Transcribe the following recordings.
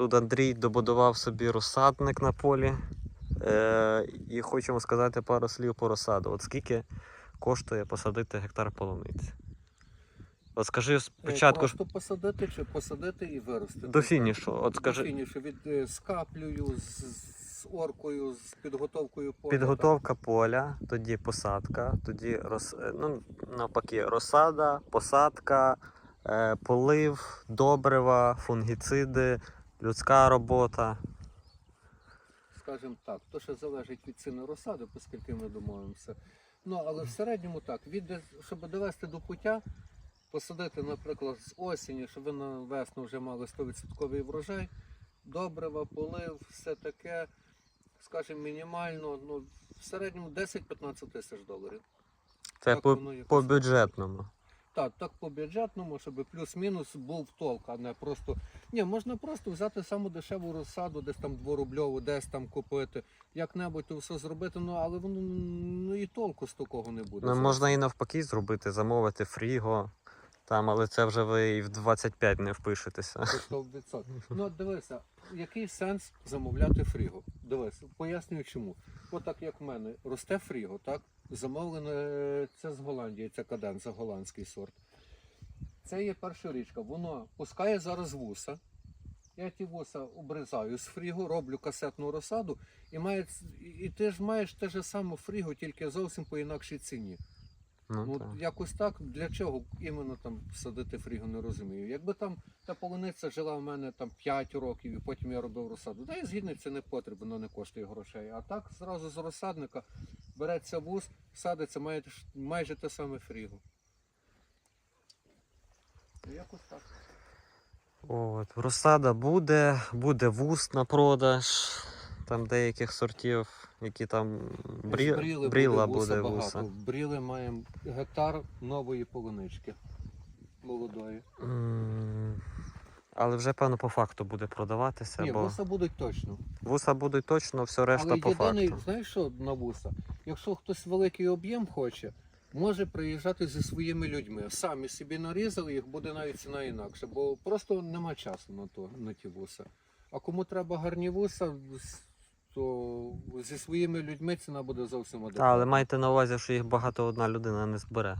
Тут Андрій добудував собі розсадник на полі. Е, і хочемо сказати пару слів по розсаду. От скільки коштує посадити гектар полуниці? От скажи спочатку Просто посадити чи посадити і виростити. до фінішу. От До фінішу від е, з з, оркою, з підготовкою поля. підготовка поля, тоді посадка, тоді роз, е, ну, навпаки, розсада, посадка, е, полив, добрива, фунгіциди, людська робота. скажімо так, то ще залежить від ціни розсади, оскільки ми домовимося. Ну, але в середньому так, від, щоб довести до пуття, посадити, наприклад, з осені, щоб ви на весну вже мали 100% врожай, добрива, полив, все таке, скажімо, мінімально, ну, в середньому 10-15 тисяч доларів. Це Так по, по бюджетному. Так, так по бюджетному, щоб плюс-мінус був толк, а не просто. Ні, можна просто взяти саму дешеву розсаду, десь там дворубльову, десь там купити, як-небудь то все зробити, ну але воно ну і толку з такого не буде. Ну, можна і навпаки зробити, замовити фріго. Там, але це вже ви і в 25 не впишетеся. 100%. Ну дивися, який сенс замовляти фріго? Дивись, пояснюю чому. Отак як в мене росте фріго, так? Замовлене е, це з Голландії, це каденса, голландський сорт. Це є перша річка. Воно пускає зараз вуса. Я ті вуса обрізаю з фріго, роблю касетну розсаду, і, має, і ти ж маєш те ж саме фріго, тільки зовсім по інакшій ціні. Ну, Ну, так. якось так, для чого іменно там садити фрігу, не розумію. Якби там та полуниця жила в мене там 5 років і потім я робив розсаду, да і згідно це не потрібно, воно не коштує грошей. А так зразу з розсадника береться вуз, садиться майже, майже те саме фрігу. Якось так. От, розсада буде, буде вуз на продаж. Там деяких сортів, які там брі... З бріла буде буде вуса. багато. Бріли маємо гектар нової полунички. Молодої. М, Але вже, певно, по факту буде продаватися, Ні, бо вуса будуть точно. вуса будуть точно, все решта Але по єдиний, факту. знаєш що на вуса? Якщо хтось великий об'єм хоче, може приїжджати зі своїми людьми. Самі собі нарізали їх, буде навіть ціна інакше, бо просто нема часу на то, на ті вуса. А кому треба гарні вуса, то зі своїми людьми ціна буде зовсім адекватна. але майте на увазі, що їх багато одна людина не збере.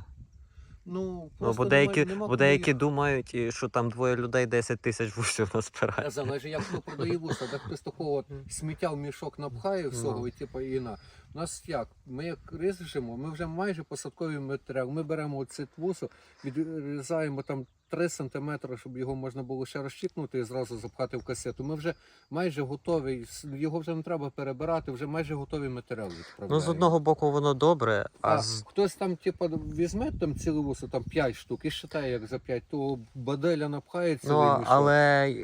Ну, Ну, бо деякі, нема, бо деякі думають, і що там двоє людей 10 тисяч вусів назбирають. Не залежить, як хто продає вуса, де хтось такого сміття в мішок напхає всього, Ну. і типу і на. У нас як? Ми як ріжемо, ми вже майже посадковий матеріал. Ми беремо оцей вусу, відрізаємо там 3 см, щоб його можна було ще розчіпнути і зразу запхати в касету. Ми вже майже готові, його вже не треба перебирати, вже майже готовий матеріал відправляємо. Ну, з одного боку, воно добре, а А з хтось там, типу, візьме там цілу вусу, там 5 штук і считає, як за 5, то баделя напхає цілий Ну, але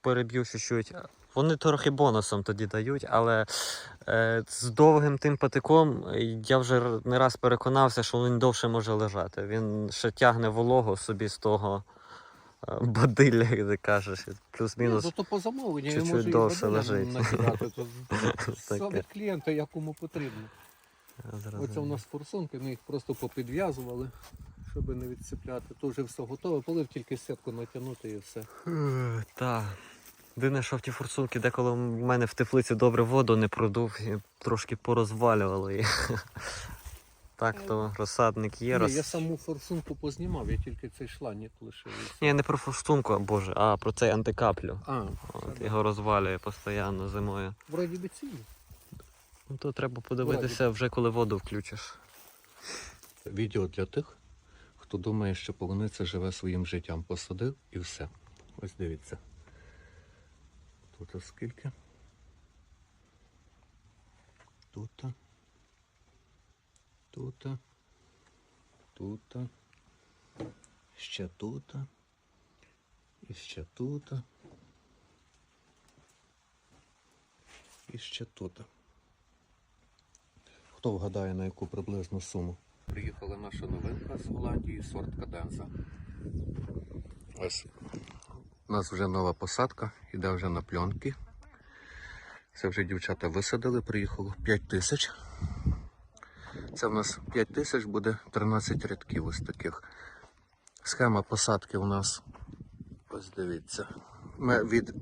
переб'ю чуть-чуть. Вони трохи бонусом тоді дають, але е, з довгим тим патиком е, я вже не раз переконався, що він довше може лежати. Він ще тягне вологу собі з того е, бадилля, як ти кажеш. Плюс-мінус. зато по замовленню я можу довше лежить. накидати. То все від клієнта, як кому потрібно. Оце у нас форсунки, ми їх просто попідв'язували, щоб не відцепляти. То вже все готове, полив тільки сітку натягнути і все. Так. Єдине, що в ті форсунки деколи в мене в теплиці добре воду не продув і трошки порозвалювало їх. Так, то розсадник є. Ні, Роз... я саму форсунку познімав, я тільки цей шланник лишив. і все. Ні, не про форсунку, а боже, а про цей антикаплю. А, От, його розвалює постійно зимою. вроді би цілі. Ну то треба подивитися вже коли воду включиш. Відео для тих, хто думає, що полуниця живе своїм життям. Посадив і все. Ось дивіться. Тут скільки? Тут. Тут. Тут. Ще тут. І ще тут. І ще тут. Хто вгадає на яку приблизну суму? Приїхала наша новинка з Голландії, сорт каденса. Ось. У нас вже нова посадка, іде вже на пленки. Це вже дівчата висадили, приїхало 5 тисяч. Це в нас 5 тисяч буде 13 рядків ось таких. Схема посадки у нас, ось дивіться. Ми від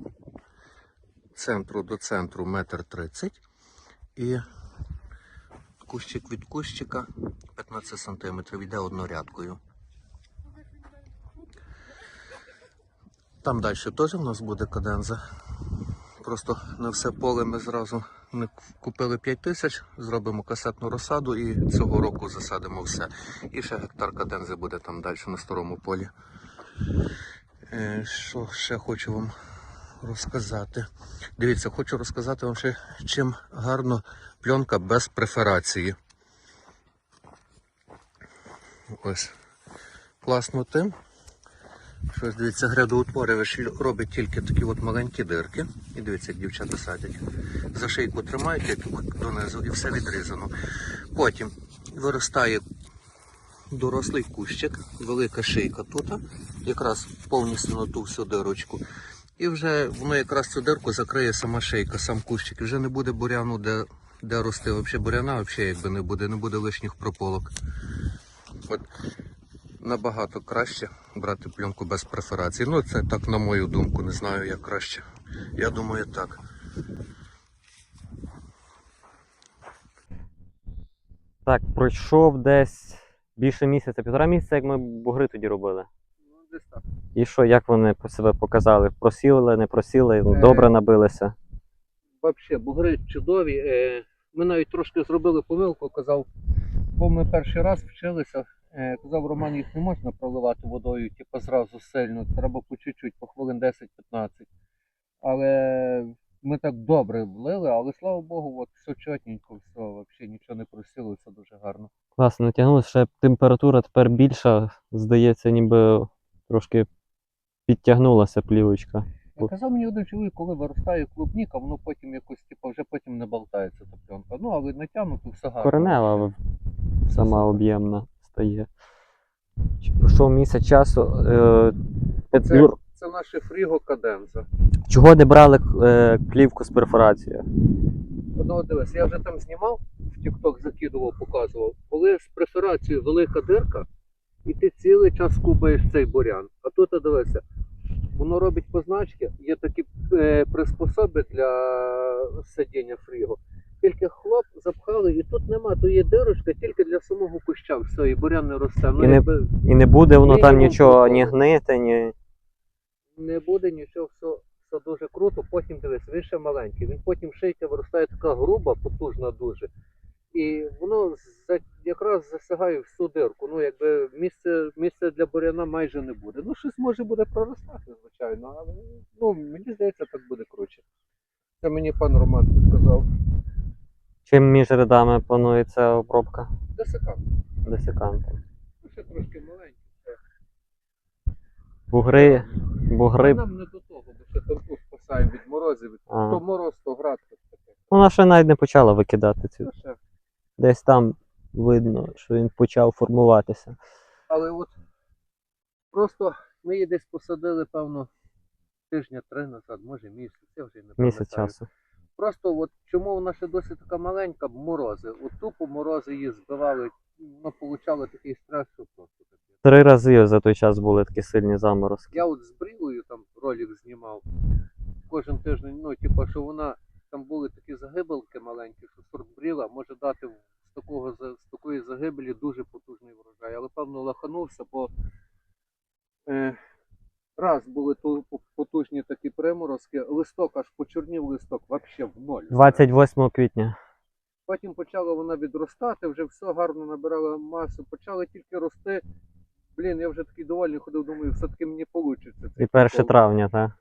центру до центру метр тридцять. І кущик від кущика 15 см йде однорядкою. Там далі теж у нас буде каденза. Просто на все поле ми зразу не купили 5 тисяч, зробимо касетну розсаду і цього року засадимо все. І ще гектар кадензи буде там далі на старому полі. Е, Що ще хочу вам розказати? Дивіться, хочу розказати вам ще, чим гарно пленка без преферації. Ось. Класно тим. Щось дивіться, грядоутворювач робить тільки такі от маленькі дирки. І дивіться, як дівчата садять. За шийку тримають як донизу і все відрізано. Потім виростає дорослий кущик, велика шийка тут, якраз повністю на ту всю дирочку. І вже воно якраз цю дирку закриє сама шийка, сам кущик. І вже не буде буряну, де, де рости. Взагалі буряна взагалі якби не буде, не буде лишніх прополок. От набагато краще брати пленку без преферації. Ну, це так, на мою думку, не знаю, як краще. Я думаю, так. Так, пройшов десь більше місяця, півтора місяця, як ми бугри тоді робили. Ну, десь так. І що, як вони по себе показали? Просіли, не просіли, Е, добре набилися. Взагалі, бугри чудові. Е, Ми навіть трошки зробили помилку, казав, бо ми перший раз вчилися. Е, Казав, Роман, їх не можна проливати водою, типу, зразу сильно. Треба по чуть-чуть, по хвилин 10-15. Але ми так добре влили, але слава Богу, от все чотненько, все, взагалі нічого не просіло, все дуже гарно. Класно натягнулося, ще температура тепер більша, здається, ніби трошки підтягнулася плівочка. Я казав мені один чоловік, коли виростає клубніка, воно потім якось, типу, вже потім не болтається та пленка. Ну, але натягнуто все гарно. Коренева сама об'ємна стає. Пройшов місяць часу. Е, Це- Це наше фріго каденза. чого не брали е, плівку з перфорацією? Ну, дивись, я вже там знімав, в TikTok закидував, показував. Коли з преферацією велика дирка, і ти цілий час кубаєш цей бурян. А тут дивися, воно робить позначки, є такі е, приспособи для сидіння фріго. Тільки хлоп запхали, і тут нема, то є дирочка тільки для самого куща, все, і бурян не росте. Ну, І не- якби І не буде воно там Мінімум нічого ні гнити, ні. не буде нічого, все, все дуже круто. Потім дивись, він ще маленький. Він потім шийка виростає така груба, потужна дуже. І воно за, якраз засягає всю дирку. Ну, якби місце, місце для буряна майже не буде. Ну, щось може буде проростати, звичайно, але ну, мені здається, так буде круче. Це мені пан Роман підказав. Чим між рядами планується обробка Десикант. десикантом. Ну, ще трошки маленький. Бугри, бугри. Нам не до того, бо ще тонку спасаємо від морозів. А. То мороз, то град. то таке. Вона ще навіть не почала викидати цю. Ну, ще. Десь там видно, що він почав формуватися. Але от просто ми її десь посадили, певно, тижня три назад, може місяць, я вже не Місяць часу. Просто от чому вона ще досить така маленька, морози. От тупо морози її збивали, вона получала такий стрес, що просто таке. Три рази за той час були такі сильні заморозки. Я от з брілою там ролик знімав кожен тиждень, ну, типу, що вона там були такі загибелки маленькі, що сорт бріла може дати з такого з такої загибелі дуже потужний врожай. Але певно лаханувся, бо е, раз були потужні такі приморозки, листок аж почорнів листок, взагалі в ноль. 28 квітня. Потім почала вона відростати, вже все гарно набирала масу, почали тільки рости. Блін, я вже такий довольний ходив, думаю, все-таки мені вийде. І 1 травня, так.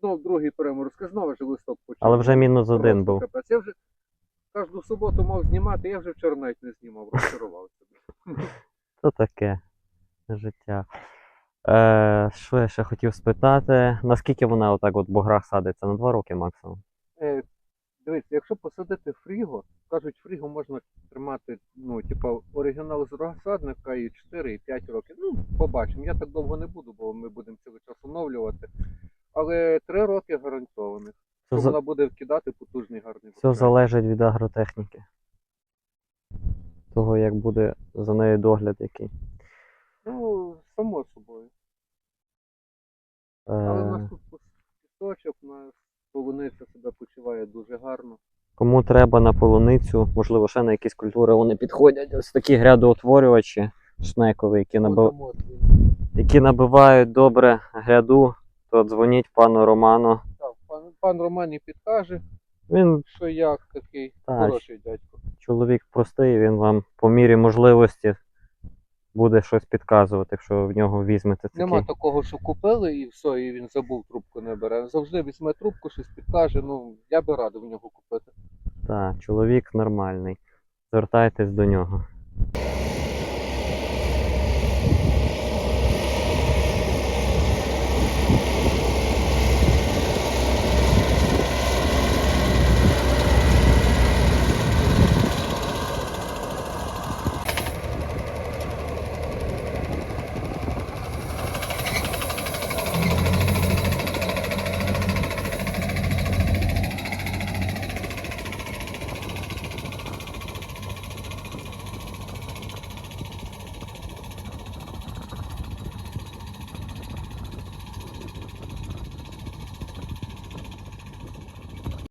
Знов другий переморозки, знову ж листок почав. Але вже мінус один був. капець. Я вже кожну суботу мав знімати, я вже вчора навіть не знімав, розчарувався. То таке життя. Е, що я ще хотів спитати? Наскільки вона отак от в буграх садиться? На 2 роки максимум. Е, дивіться, якщо посадити фріго, кажуть, фріго можна тримати, ну, типу, оригінал з розсадника і 4, і 5 років. Ну, побачимо. Я так довго не буду, бо ми будемо цілий час оновлювати. Але 3 роки гарантованих. Що за- вона буде вкидати потужний гарний все врожай. залежить від агротехніки. Того, як буде за нею догляд який. Само собою. Але в Е, нас тут пісточок, у нас полуниця себе почуває дуже гарно. Кому треба на полуницю, можливо, ще на якісь культури вони підходять. Ось такі грядоутворювачі шнекові, які, наби... От, от, які набивають добре гряду, то дзвоніть пану Роману. так, пан, пан Роман і підкаже, Він що як такий Так. хороший дядько. чоловік простий, він вам по мірі можливості буде щось підказувати, якщо в нього візьмете такий. Нема такого, що купили і все, і він забув трубку не бере. Завжди візьме трубку, щось підкаже. Ну, я би радив в нього купити. Так, чоловік нормальний. Звертайтесь до нього.